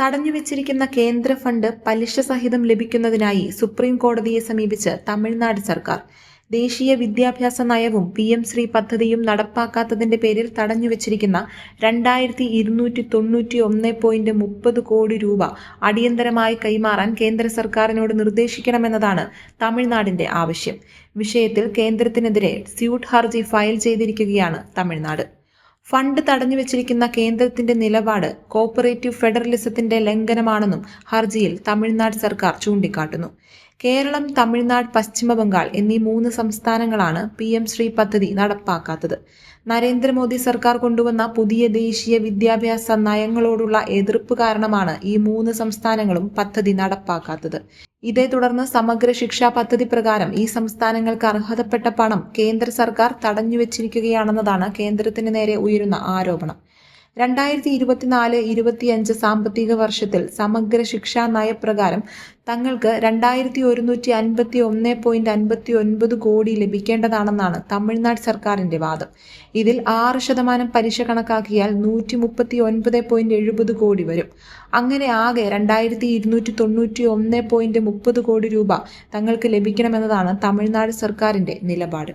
തടഞ്ഞുവെച്ചിരിക്കുന്ന കേന്ദ്ര ഫണ്ട് പലിശ സഹിതം ലഭിക്കുന്നതിനായി സുപ്രീം കോടതിയെ സമീപിച്ച് തമിഴ്നാട് സർക്കാർ. ദേശീയ വിദ്യാഭ്യാസ നയവും പി എം ശ്രീ പദ്ധതിയും നടപ്പാക്കാത്തതിന്റെ പേരിൽ തടഞ്ഞുവെച്ചിരിക്കുന്ന രണ്ടായിരത്തി ഇരുന്നൂറ്റി തൊണ്ണൂറ്റി ഒന്ന് പോയിന്റ് മുപ്പത് കോടി രൂപ അടിയന്തരമായി കൈമാറാൻ കേന്ദ്ര സർക്കാരിനോട് നിർദ്ദേശിക്കണമെന്നതാണ് തമിഴ്നാടിന്റെ ആവശ്യം. വിഷയത്തിൽ കേന്ദ്രത്തിനെതിരെ സ്യൂട്ട് ഹർജി ഫയൽ ചെയ്തിരിക്കുകയാണ് തമിഴ്നാട്. ഫണ്ട് തടഞ്ഞു വെച്ചിരിക്കുന്ന കേന്ദ്രത്തിന്റെ നിലപാട് കോപ്പറേറ്റീവ് ഫെഡറലിസത്തിന്റെ ലംഘനമാണെന്നും ഹർജിയിൽ തമിഴ്നാട് സർക്കാർ ചൂണ്ടിക്കാട്ടുന്നു. കേരളം തമിഴ്നാട് പശ്ചിമ ബംഗാൾ എന്നീ മൂന്ന് സംസ്ഥാനങ്ങളാണ് പി എം ശ്രീ പദ്ധതി നടപ്പാക്കാത്തത്. നരേന്ദ്രമോദി സർക്കാർ കൊണ്ടുവന്ന പുതിയ ദേശീയ വിദ്യാഭ്യാസ നയങ്ങളോടുള്ള എതിർപ്പ് കാരണമാണ് ഈ മൂന്ന് സംസ്ഥാനങ്ങളും പദ്ധതി നടപ്പാക്കാത്തത്. ഇതേ തുടർന്ന് സമഗ്ര ശിക്ഷാ പദ്ധതി പ്രകാരം ഈ സംസ്ഥാനങ്ങൾക്ക് അർഹതപ്പെട്ട പണം കേന്ദ്ര സർക്കാർ തടഞ്ഞുവെച്ചിരിക്കുകയാണെന്നതാണ് കേന്ദ്രത്തിന് നേരെ ഉയരുന്ന ആരോപണം. രണ്ടായിരത്തി ഇരുപത്തിനാല് ഇരുപത്തിയഞ്ച് സാമ്പത്തിക വർഷത്തിൽ സമഗ്ര ശിക്ഷാ നയപ്രകാരം തങ്ങൾക്ക് രണ്ടായിരത്തി ഒരുന്നൂറ്റി അൻപത്തി ഒന്ന് പോയിന്റ് അൻപത്തി ഒൻപത് കോടി ലഭിക്കേണ്ടതാണെന്നാണ് തമിഴ്നാട് സർക്കാരിന്റെ വാദം. ഇതിൽ ആറ് ശതമാനം പലിശ കണക്കാക്കിയാൽ നൂറ്റി മുപ്പത്തി ഒൻപത് പോയിന്റ് എഴുപത് കോടി വരും. അങ്ങനെ ആകെ രണ്ടായിരത്തി ഇരുന്നൂറ്റി തൊണ്ണൂറ്റി ഒന്ന് പോയിന്റ് മുപ്പത് കോടി രൂപ തങ്ങൾക്ക് ലഭിക്കണമെന്നതാണ് തമിഴ്നാട് സർക്കാരിന്റെ നിലപാട്.